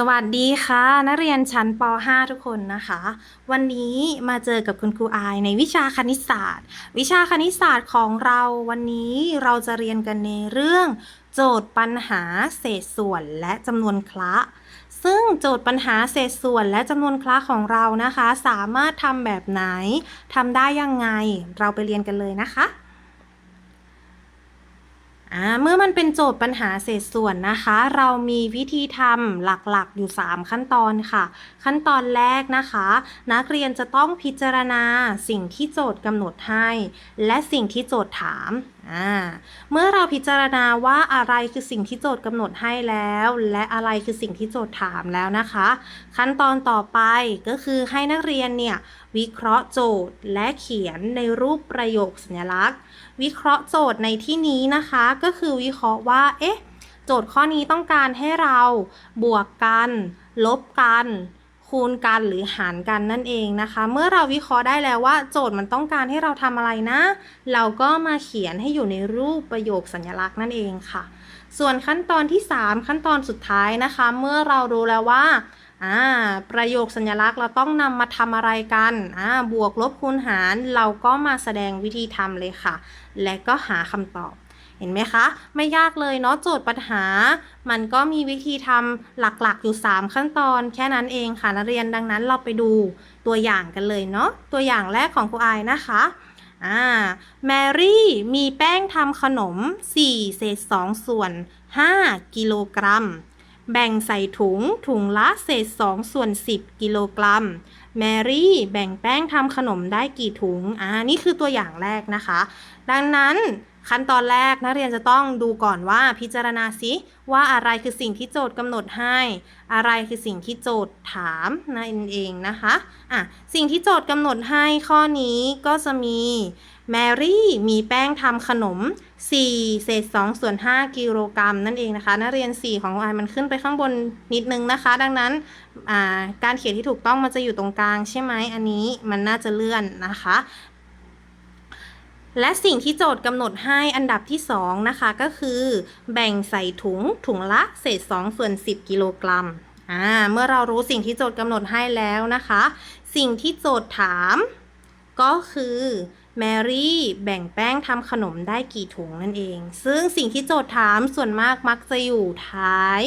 สวัสดีค่ะ นักเรียนชั้นป .5 ทุกคนนะคะ วันนี้มาเจอกับคุณครูอายในวิชาคณิตศาสตร์ วิชาคณิตศาสตร์ของเราวันนี้เราจะเรียนกันในเรื่อง โจทย์ปัญหาเศษส่วนและจำนวนคละ ซึ่งโจทย์ปัญหาเศษส่วนและจำนวนคละของเรานะคะ สามารถทำแบบไหนทำได้ยังไง เราไปเรียนกันเลยนะคะ เมื่อมันเป็นโจทย์ปัญหาเศษส่วนนะคะ เรามีวิธีทำหลักๆอยู่ 3 ขั้นตอนค่ะ ขั้นตอนแรกนะคะ นักเรียนจะต้องพิจารณาสิ่งที่โจทย์กำหนดให้ และสิ่งที่โจทย์ถามเมื่อเราพิจารณาว่าอะไรคือสิ่งที่โจทย์กำหนดให้แล้ว และอะไรคือสิ่งที่โจทย์ถามแล้วนะคะ ขั้นตอนต่อไปก็คือให้นักเรียนเนี่ยวิเคราะห์โจทย์และเขียนในรูปประโยคสัญลักษณ์ วิเคราะห์โจทย์ในที่นี้นะคะ ก็คือวิเคราะห์ว่า เอ๊ะ โจทย์ข้อนี้ต้องการให้เราบวกกัน ลบกัน คูณกันหรือหารกันนั่นเองนะคะ เมื่อเราวิเคราะห์ได้แล้วว่า โจทย์มันต้องการให้เราทำอะไรนะ เราก็มาเขียนให้อยู่ในรูปประโยคสัญลักษณ์นั่นเองค่ะ ส่วนขั้นตอนที่ 3 ขั้นตอนสุดท้ายนะคะ เมื่อเรารู้แล้วว่า อ่าประโยคสัญลักษณ์เราต้องนำมาทำอะไรกันอ่าบวกลบคูณหารเราก็มาแสดงวิธีทำเลยค่ะ และก็หาคำตอบเห็นไหมคะ ไม่ยากเลยเนาะโจทย์ปัญหา มันก็มีวิธีทำหลักๆอยู่ 3 ขั้นตอน แค่นั้นเองค่ะนักเรียนดังนั้นเราไปดูตัวอย่างกันเลยเนาะตัวอย่างแรกของครูอายนะคะอ่าแมรี่มีแป้งทำขนม4เศษ2ส่วน 5 กิโลกรัม แบ่งใส่ถุง ถุงละเศษ2ส่วน 10 กิโลกรัม แมรี่ แบ่งแป้งทำขนมได้กี่ถุง อ่า นี่คือตัวอย่างแรกนะคะ ดังนั้น ขั้นตอนแรกนักเรียนจะต้องดูก่อนว่าพิจารณาสิว่าอะไรคือสิ่งที่โจทย์กำหนดให้ อะไรคือสิ่งที่โจทย์ถามนั่นเองนะคะอะสิ่งที่โจทย์กำหนดให้ข้อนี้ก็จะมีแมรี่มีแป้งทำขนม 4 เศษ2ส่วน 5 กิโลกรัมนั่นเอง นะคะ นักเรียน 4 ของอมันขึ้นไปข้างบนนิดนึงนะคะ ดังนั้นการเขียนที่ถูกต้องมันจะอยู่ตรงกลางใช่ไหมอันนี้มันน่าจะเลื่อนนะคะ และสิ่งที่โจทย์กำหนดให้อันดับที่ 2 นะคะ ก็คือ แบ่งใส่ถุงถุงละเศษ2ส่วน10 กิโลกรัมอ่าเมื่อเรารู้สิ่งที่โจทย์กำหนดให้แล้วนะคะ สิ่งที่โจทย์ถาม ก็คือแมรี่แบ่งแป้งทำขนมได้กี่ถุงนั่นเอง ซึ่งสิ่งที่โจทย์ถามส่วนมากมักจะอยู่ท้าย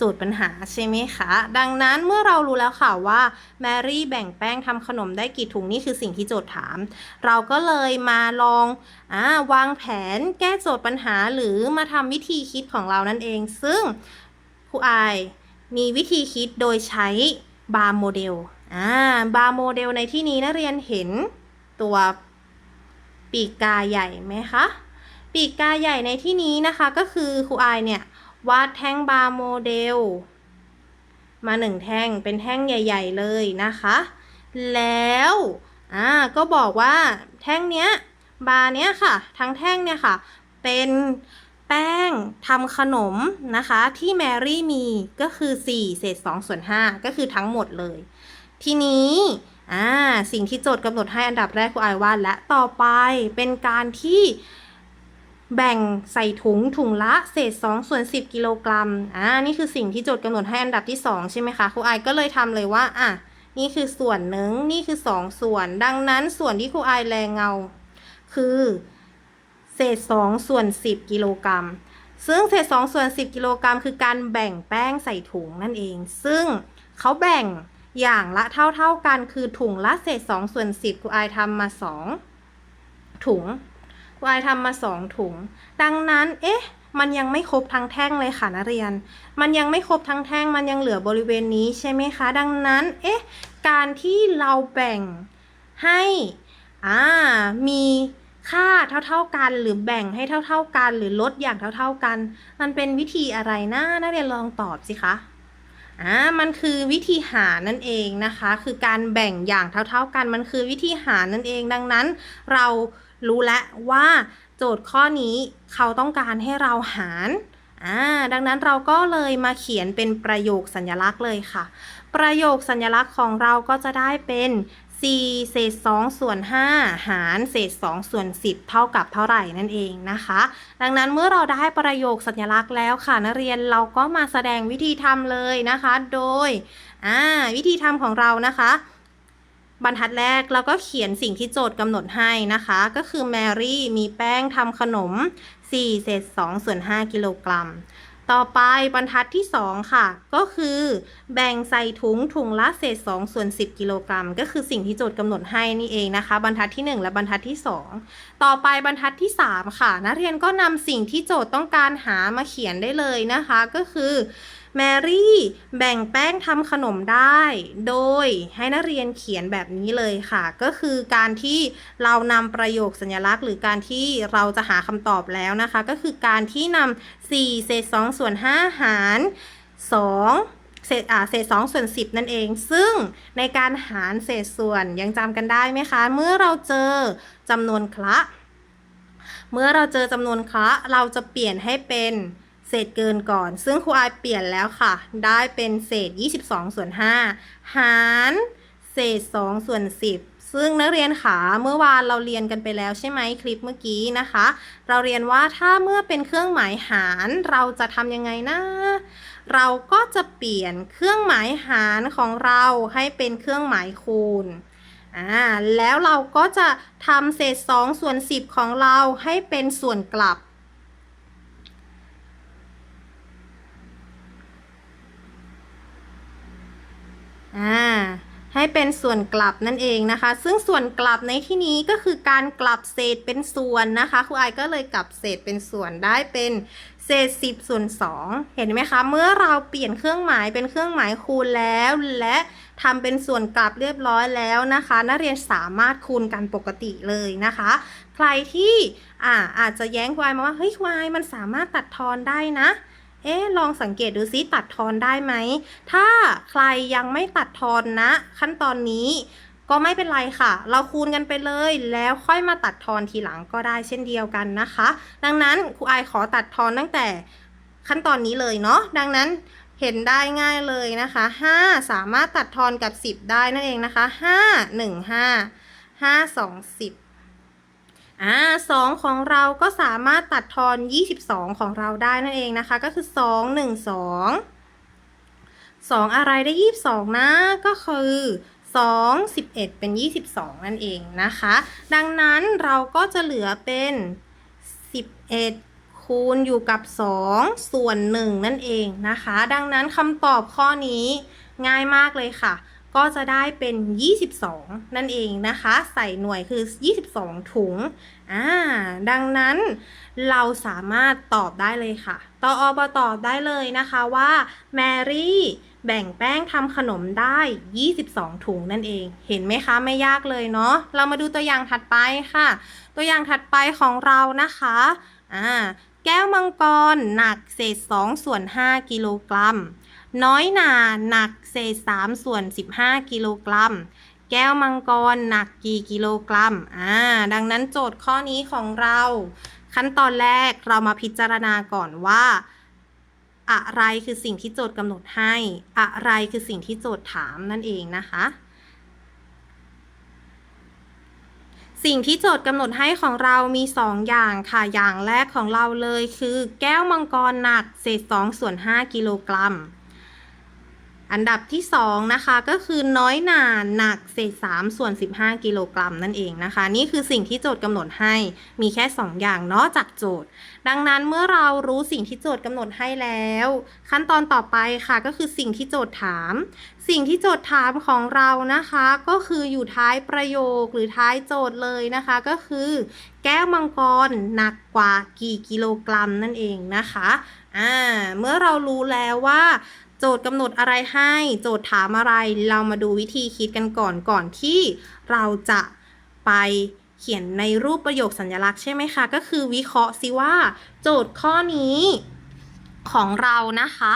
จทย์ปัญหาใช่ไหมคะ ดังนั้นเมื่อเรารู้แล้วค่ะว่าแมรี่แบ่งแป้งทำขนมได้กี่ถุงนี่คือสิ่งที่โจทย์ถาม เราก็เลยมาลองอาวางแผนแก้โจทย์ปัญหาหรือมาทำวิธีคิดของเรานั่นเอง ซึ่งครูอายมีวิธีคิดโดยใช้บาร์โมเดลบาร์โมเดลในที่นี้นักเรียนเห็นตัวปีกกาใหญ่ไหมคะ ปีกกาใหญ่ในที่นี้นะคะก็คือครูอายเนี่ย วาดแท่งบาร์โมเดล มาหนึ่งแท่งเป็นแท่งใหญ่ ๆ เลยนะคะ แล้วอ่าก็บอกว่าแท่งเนี้ยบาร์เนี้ยค่ะ ทั้งแท่งเนี่ยค่ะ เป็นแป้งทำขนมนะคะ ที่แมรี่มีก็คือ 4 เศษ2ส่วน 5 ก็คือทั้งหมดเลย ทีนี้อ่าสิ่งที่โจทย์กำหนดให้อันดับแรกครูอายวาดและต่อไปเป็นการที่ แบ่งใส่ถุงถุงละเศษ2ส่วน10 กิโลกรัม อ่า นี่คือสิ่งที่โจทย์กำหนดให้อันดับที่ 2 ใช่ไหมคะ ครูไอก็เลยทำเลยว่า อะ นี่คือส่วนหนึ่ง นี่คือ 2 ส่วน ดังนั้นส่วนที่ครูไอแรงเงา คือ เศษ2ส่วน10 กิโลกรัม ซึ่งเศษ2ส่วน10 กิโลกรัม คือการแบ่งแป้งใส่ถุงนั่นเอง ซึ่งเขาแบ่งอย่างละเท่าๆกัน คือถุงละเศษ2ส่วน10ครูไอทำมา 2 ถุง ครูอายทำมาสองถุง ดังนั้น เอ๊ะ มันยังไม่ครบทั้งแท่งเลยค่ะนักเรียน มันยังไม่ครบทั้งแท่ง มันยังเหลือบริเวณนี้ใช่ไหมคะ ดังนั้น เอ๊ะ การที่เราแบ่งให้อ่ามีค่าเท่า ๆกัน หรือแบ่งให้เท่า ๆกัน หรือลดอย่างเท่า ๆกัน มันเป็นวิธีอะไรนะนักเรียนลองตอบสิคะ อ่ามันคือวิธีหารนั่นเองนะคะ คือการแบ่งอย่างเท่า ๆกัน มันคือวิธีหารนั่นเอง ดังนั้น เรารู้แล้วว่าโจทย์ข้อนี้เขาต้องการให้เราหารอ่าดังนั้นเราก็เลยมาเขียนเป็นประโยคสัญลักษณ์เลยค่ะ ประโยคสัญลักษณ์ของเราก็จะได้เป็น 4 เศษ 2 ส่วน 5 หาร เศษ 2 ส่วน 10 เท่ากับเท่าไหร่นั่นเองนะคะ ดังนั้นเมื่อเราได้ประโยคสัญลักษณ์แล้วค่ะนักเรียนเราก็มาแสดงวิธีทำเลยนะคะ โดยวิธีทำของเรานะคะ บรรทัดแรกเราก็เขียนสิ่งที่โจทย์กำหนดให้นะคะ ก็คือแมรี่มีแป้งทำขนม 4 เศษ 2 ส่วน 5 กิโลกรัม ต่อไปบรรทัดที่ 2 ค่ะ ก็คือแบ่งใส่ถุงถุงละเศษ2ส่วน 10 กิโลกรัม ก็คือสิ่งที่โจทย์กำหนดให้นี่เองนะคะ บรรทัดที่ 1 และบรรทัดที่ 2 ต่อไปบรรทัดที่ 3 ค่ะ นักเรียนก็นำสิ่งที่โจทย์ต้องการหามาเขียนได้เลยนะคะ ก็คือ แมรี่แบ่งแป้งทำขนมได้ โดยให้นักเรียนเขียนแบบนี้เลยค่ะ ก็คือการที่เรานำประโยคสัญลักษณ์ หรือการที่เราจะหาคำตอบแล้วนะคะ ก็คือการที่นำ4เศษ2ส่วน5หาร2เศษอ่าเศษ2ส่วน10นั่นเอง ซึ่งในการหารเศษส่วนยังจำกันได้ไหมคะ เมื่อเราเจอจำนวนคละ เมื่อเราเจอจำนวนคละเราจะเปลี่ยนให้เป็น เศษเกินก่อน ซึ่งครูอายเปลี่ยนแล้วค่ะ ได้เป็นเศษ 22 ส่วน 5 หารเศษ 2 ส่วน 10 ซึ่งนักเรียนขาเมื่อวานเราเรียนกันไปแล้วใช่ไหมคลิปเมื่อกี้นะคะ เราเรียนว่าถ้าเมื่อเป็นเครื่องหมายหารเราจะทำยังไงนะเราก็จะเปลี่ยนเครื่องหมายหารของเราให้เป็นเครื่องหมายคูณอ่าแล้วเราก็จะทำเศษ 2 ส่วน 10 ของเราให้เป็นส่วนกลับ อ่าให้เป็นส่วนกลับนั่นเองนะคะ ซึ่งส่วนกลับในที่นี้ก็คือการกลับเศษเป็นส่วนนะคะครูไอก็เลยกลับเศษเป็นส่วนได้เป็นเศษ10ส่วน2เห็นไหมคะ เมื่อเราเปลี่ยนเครื่องหมายเป็นเครื่องหมายคูณแล้ว และทำเป็นส่วนกลับเรียบร้อยแล้วนะคะ นักเรียนสามารถคูณกันปกติเลยนะคะ ใครที่อ่าอาจจะแย้งควายมาว่าเฮ้ยควายมันสามารถตัดทอนได้นะ เอ๊ะลองสังเกตดูซิตัดทอนได้ไหม ถ้าใครยังไม่ตัดทอนนะ ขั้นตอนนี้ก็ไม่เป็นไรค่ะ เราคูณกันไปเลยแล้วค่อยมาตัดทอนทีหลังก็ได้เช่นเดียวกันนะคะ ดังนั้นครูไอขอตัดทอนตั้งแต่ขั้นตอนนี้เลยเนาะ ดังนั้นเห็นได้ง่ายเลยนะคะ 5 สามารถตัดทอนกับ 10 ได้นั่นเองนะคะ 5 1 5 5 2 10 อ่าสองของเราก็สามารถตัดทอน 22 ของเราได้นั่นเองนะคะ ก็คือ 2 1 2 2 อะไรได้ 22 นะ ก็คือ2 11 เป็น 22 นั่นเองนะคะ ดังนั้นเราก็จะเหลือเป็น 11 คูณอยู่กับ 2 ส่วน 1 นั่นเองนะคะ ดังนั้นคำตอบข้อนี้ง่ายมากเลยค่ะ ก็จะได้เป็น 22 นั่นเองนะคะ ใส่หน่วยคือ 22 ถุงอ่าดังนั้นเราสามารถตอบได้เลยค่ะตออบตอบได้เลยนะคะว่าแมรี่แบ่งแป้งทำขนมได้ 22 ถุงนั่นเอง เห็นไหมคะ ไม่ยากเลยเนาะ เรามาดูตัวอย่างถัดไปค่ะ ตัวอย่างถัดไปของเรานะคะ อ่า แก้วมังกรหนักเศษ2ส่วน5กิโลกรัม น้อยหนาหนักเศษ3ส่วน15กิโลกรัม แก้วมังกรหนักกี่กิโลกรัม อ่า ดังนั้นโจทย์ข้อนี้ของเรา ขั้นตอนแรกเรามาพิจารณาก่อนว่า อะไรคือสิ่งที่โจทย์กำหนดให้ อะไรคือสิ่งที่โจทย์ถามนั่นเองนะคะ สิ่งที่โจทย์กำหนดให้ของเรามี 2 อย่างค่ะ อย่างแรกของเราเลยคือ แก้วมังกรหนักเศษ2ส่วน5กิโลกรัม อันดับที่ 2 นะคะก็คือน้อยหนาหนักเศษ3ส่วน 15 กิโลกรัมนั่นเองนะคะ นี่คือสิ่งที่โจทย์กำหนดให้มีแค่ 2 อย่างเนาะจากโจทย์ ดังนั้นเมื่อเรารู้สิ่งที่โจทย์กำหนดให้แล้ว ขั้นตอนต่อไปค่ะก็คือสิ่งที่โจทย์ถาม สิ่งที่โจทย์ถามของเรานะคะ ก็คืออยู่ท้ายประโยคหรือท้ายโจทย์เลยนะคะ ก็คือ แก้วมังกรหนักกว่ากี่กิโลกรัมนั่นเองนะคะอ่าเมื่อเรารู้แล้วว่า โจทย์กำหนดอะไรให้ โจทย์ถามอะไร เรามาดูวิธีคิดกันก่อนก่อนที่เราจะไปเขียนในรูปประโยคสัญลักษณ์ใช่ไหมคะ ก็คือวิเคราะห์ซิว่า โจทย์ข้อนี้ของเรานะคะ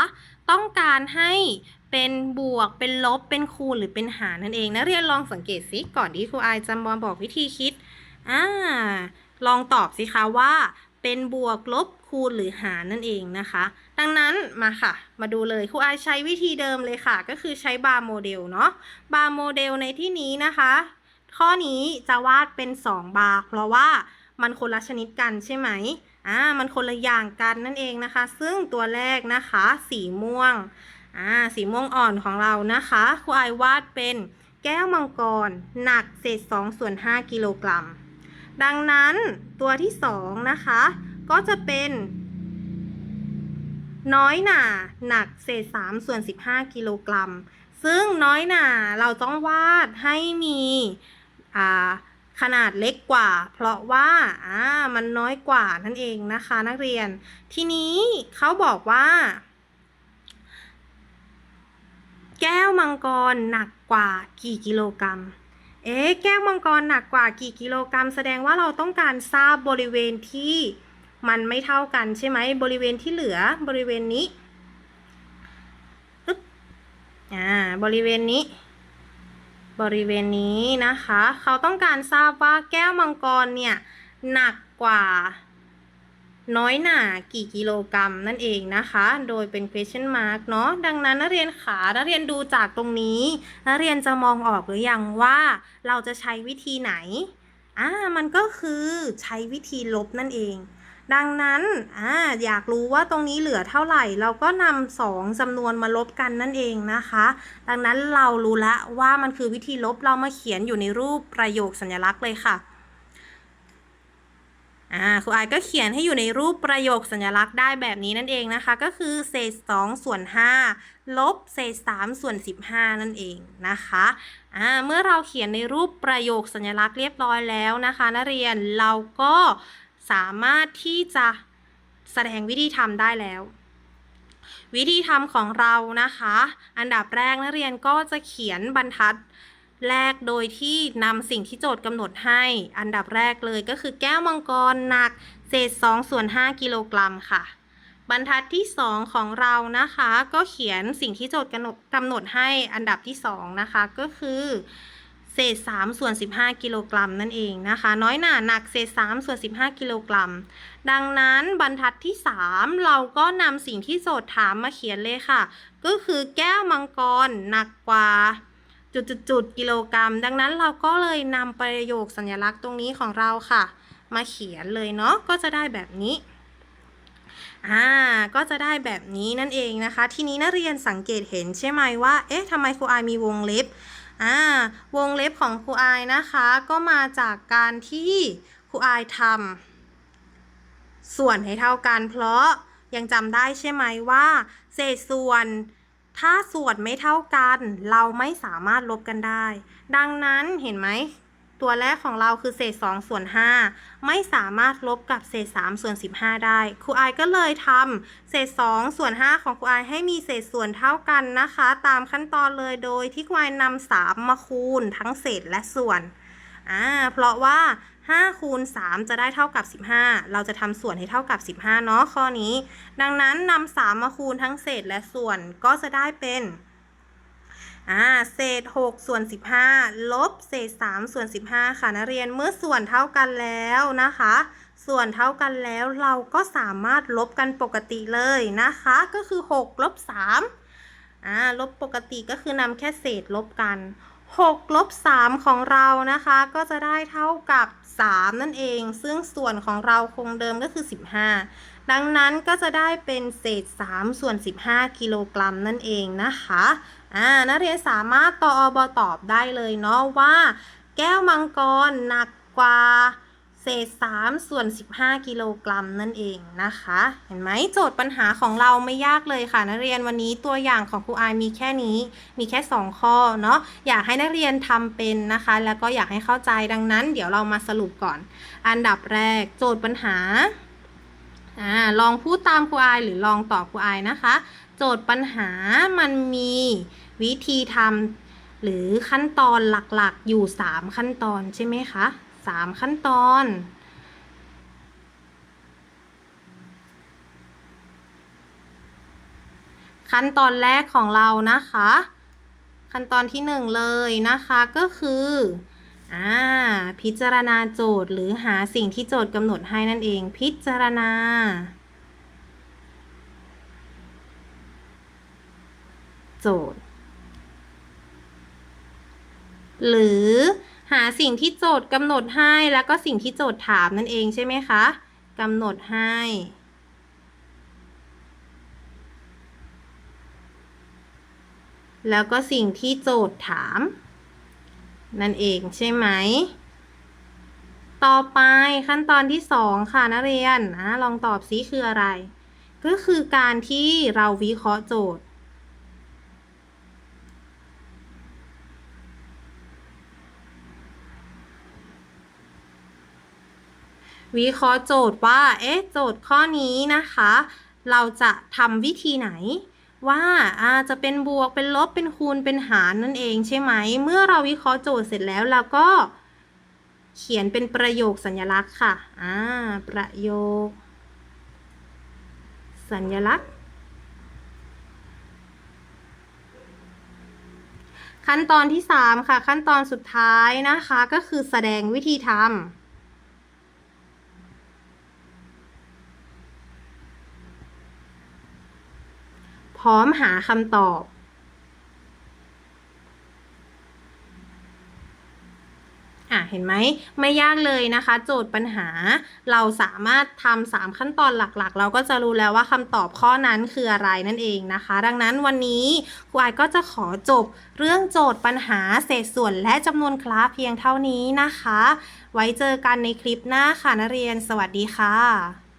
ต้องการให้เป็นบวกเป็นลบเป็นคูณหรือเป็นหารนั่นเองนักเรียนลองสังเกตซิก่อนที่ครูอายจะมาบอกวิธีคิดอ่าลองตอบสิคะว่า เป็นบวกลบคูณหรือหารนั่นเองนะคะ ดังนั้นมาค่ะ มาดูเลยครูอายใช้วิธีเดิมเลยค่ะ ก็คือใช้บาร์โมเดลเนาะบาร์โมเดลในที่นี้นะคะ ข้อนี้จะวาดเป็น 2 บาร์เพราะว่ามันคนละชนิดกันใช่ไหมอ่ามันคนละอย่างกันนั่นเองนะคะ ซึ่งตัวแรกนะคะ สีม่วงอ่าสีม่วงอ่อนของเรานะคะครูอายวาดเป็นแก้วมังกร หนักเศษ2ส่วน5กิโลกรัม ดังนั้นตัวที่สองนะคะ ก็จะเป็น น้อยหนาหนักเศษ3ส่วน15กิโลกรัม ซึ่งน้อยหนาเราต้องวาดให้มีขนาดเล็กกว่า เพราะว่าอ่ามันน้อยกว่านั่นเองนะคะนักเรียน ทีนี้เขาบอกว่า แก้วมังกรหนักกว่ากี่กิโลกรัม เอ๊ะแก้วมังกรหนักกว่ากี่กิโลกรัม แสดงว่าเราต้องการทราบบริเวณที่ มันไม่เท่ากันใช่ไหมบริเวณที่เหลือบริเวณนี้อึ๊บอ่าบริเวณนี้ บริเวณนี้นะคะ เขาต้องการทราบว่าแก้วมังกรเนี่ยหนักกว่าน้อยหนากี่กิโลกรัมนั่นเองนะคะ โดยเป็น question mark เนาะ ดังนั้นนักเรียนขานักเรียนดูจากตรงนี้ นักเรียนจะมองออกหรือยังว่าเราจะใช้วิธีไหน อ่า มันก็คือใช้วิธีลบนั่นเอง ดังนั้นออยากรู้ว่าตรงนี้เหลือเท่าไหร่ เราก็นำสองจำนวนมาลบกันนั่นเองนะคะ ดังนั้นเรารู้ละว่ามันคือวิธีลบเรามาเขียนอยู่ในรูปประโยคสัญลักษณ์เลยค่ะอ่าครูอายก็เขียนให้อยู่ในรูปประโยคสัญลักษณ์ได้แบบนี้นั่นเองนะคะ ก็คือเศษ2ส่วน5ลบเศษ3ส่วน15 นั่นเองนะคะอ่าเมื่อเราเขียนในรูปประโยคสัญลักษณ์เรียบร้อยแล้วนะคะนักเรียนเราก็ สามารถที่จะแสดงวิธีทำได้แล้ว วิธีทำของเรานะคะ อันดับแรกนักเรียนก็จะเขียนบรรทัดแรกโดยที่นำสิ่งที่โจทย์กำหนดให้ อันดับแรกเลยก็คือแก้วมังกรหนักเศษ2ส่วน5กิโลกรัมค่ะ บรรทัดที่ 2 ของเรานะคะ ก็เขียนสิ่งที่โจทย์กำหนดกำหนดให้อันดับที่ 2 นะคะก็คือ เศษ3ส่วน15 กิโลกรัมนั่นเองนะคะ น้อยหนาหนักเศษ3ส่วน15 กิโลกรัม ดังนั้นบรรทัดที่ 3 เราก็นำสิ่งที่โจทย์ถามมาเขียนเลยค่ะ ก็คือแก้วมังกรหนักกว่าจุดจุดจุดกิโลกรัม ดังนั้นเราก็เลยนำประโยคสัญลักษณ์ตรงนี้ของเราค่ะ มาเขียนเลยเนาะก็จะได้แบบนี้อ่าก็จะได้แบบนี้นั่นเองนะคะ ทีนี้นักเรียนสังเกตเห็นใช่ไหมว่า เอ๊ะทำไมครูอายมีวงเล็บ อ่าวงเล็บของครูอายนะคะ ก็มาจากการที่ครูอายทำส่วนให้เท่ากัน เพราะยังจำได้ใช่ไหมว่า เศษส่วนถ้าส่วนไม่เท่ากัน เราไม่สามารถลบกันได้ ดังนั้นเห็นไหม ตัวแรกของเราคือเศษ2ส่วน5ไม่สามารถลบกับเศษ3ส่วน15 ได้ ครูไอก็เลยทำเศษ2ส่วน5ของครูไอให้มีเศษส่วนเท่ากันนะคะ ตามขั้นตอนเลยโดยที่ครูอายนำ3มาคูณทั้งเศษและส่วนอ่าเพราะว่า5คูณ3จะได้เท่ากับ 15 เราจะทำส่วนให้เท่ากับ 15 เนาะข้อนี้ ดังนั้นนำ3มาคูณทั้งเศษและส่วนก็จะได้เป็น อ่าเศษ 6 ส่วน 15 ลบเศษ 3 ส่วน 15 ค่ะนักเรียนเมื่อส่วนเท่ากันแล้วนะคะ ส่วนเท่ากันแล้วเราก็สามารถลบกันปกติเลยนะคะ ก็คือ 6 ลบ3อ่าลบปกติก็คือนำแค่เศษลบกัน 6 ลบ 3 ของเรานะคะ ก็จะได้เท่ากับ 3 นั่นเอง ซึ่งส่วนของเราคงเดิมก็คือ 15 ดังนั้นก็จะได้เป็นเศษ 3 ส่วน 15 กิโลกรัมนั่นเองนะคะ อ่านักเรียนสามารถตอบตอบได้เลยเนาะว่า แก้วมังกรหนักกว่าเศษ3ส่วน 15 กิโลกรัมนั่นเองนะคะ เห็นไหมโจทย์ปัญหาของเราไม่ยากเลยค่ะนักเรียนวันนี้ตัวอย่างของครูอายมีแค่นี้ มีแค่ 2 ข้อเนาะอยากให้นักเรียนทำเป็นนะคะ แล้วก็อยากให้เข้าใจดังนั้น เดี๋ยวเรามาสรุปก่อน อันดับแรกโจทย์ปัญหาอ่าลองพูดตามครูอายหรือลองตอบครูอายนะคะ โจทย์ปัญหามันมี วิธีทำหรือขั้นตอนหลักๆ อยู่ 3 ขั้นตอนใช่ไหมคะ 3 ขั้นตอน ขั้นตอนแรกของเรานะคะ ขั้นตอนที่ 1 เลยนะคะก็คืออ่าพิจารณาโจทย์หรือหาสิ่งที่โจทย์กำหนดให้นั่นเอง พิจารณา โจทย์ หรือหาสิ่งที่โจทย์กำหนดให้แล้วก็สิ่งที่โจทย์ถามนั่นเองใช่ไหมคะกำหนดให้แล้วก็สิ่งที่โจทย์ถาม นั่นเองใช่ไหม ต่อไปขั้นตอนที่สองค่ะนักเรียนนะลองตอบซิคืออะไร ก็คือการที่เราวิเคราะห์โจทย์ วิเคราะห์โจทย์ว่า เอ๊ะ โจทย์ข้อนี้นะคะ เราจะทำวิธีไหน ว่าอาจะเป็นบวก เป็นลบ เป็นคูณ เป็นหารนั่นเองใช่ไหม เมื่อเราวิเคราะห์โจทย์เสร็จแล้วเราก็ เขียนเป็นประโยคสัญลักษณ์ค่ะ อ่า ประโยค สัญลักษณ์ ขั้นตอนที่ 3 ค่ะ ขั้นตอนสุดท้ายนะคะ ก็คือแสดงวิธีทำ พร้อมหาคำตอบ อะ เห็นไหม ไม่ยากเลยนะคะ โจทย์ปัญหา เราสามารถทำสามขั้นตอนหลักๆ เราก็จะรู้แล้วว่าคำตอบข้อนั้นคืออะไรนั่นเองนะคะ ดังนั้นวันนี้ครูอายก็จะขอจบเรื่องโจทย์ปัญหาเศษส่วนและจำนวนคลาสเพียงเท่านี้นะคะ ไว้เจอกันในคลิปหน้าค่ะนักเรียน สวัสดีค่ะ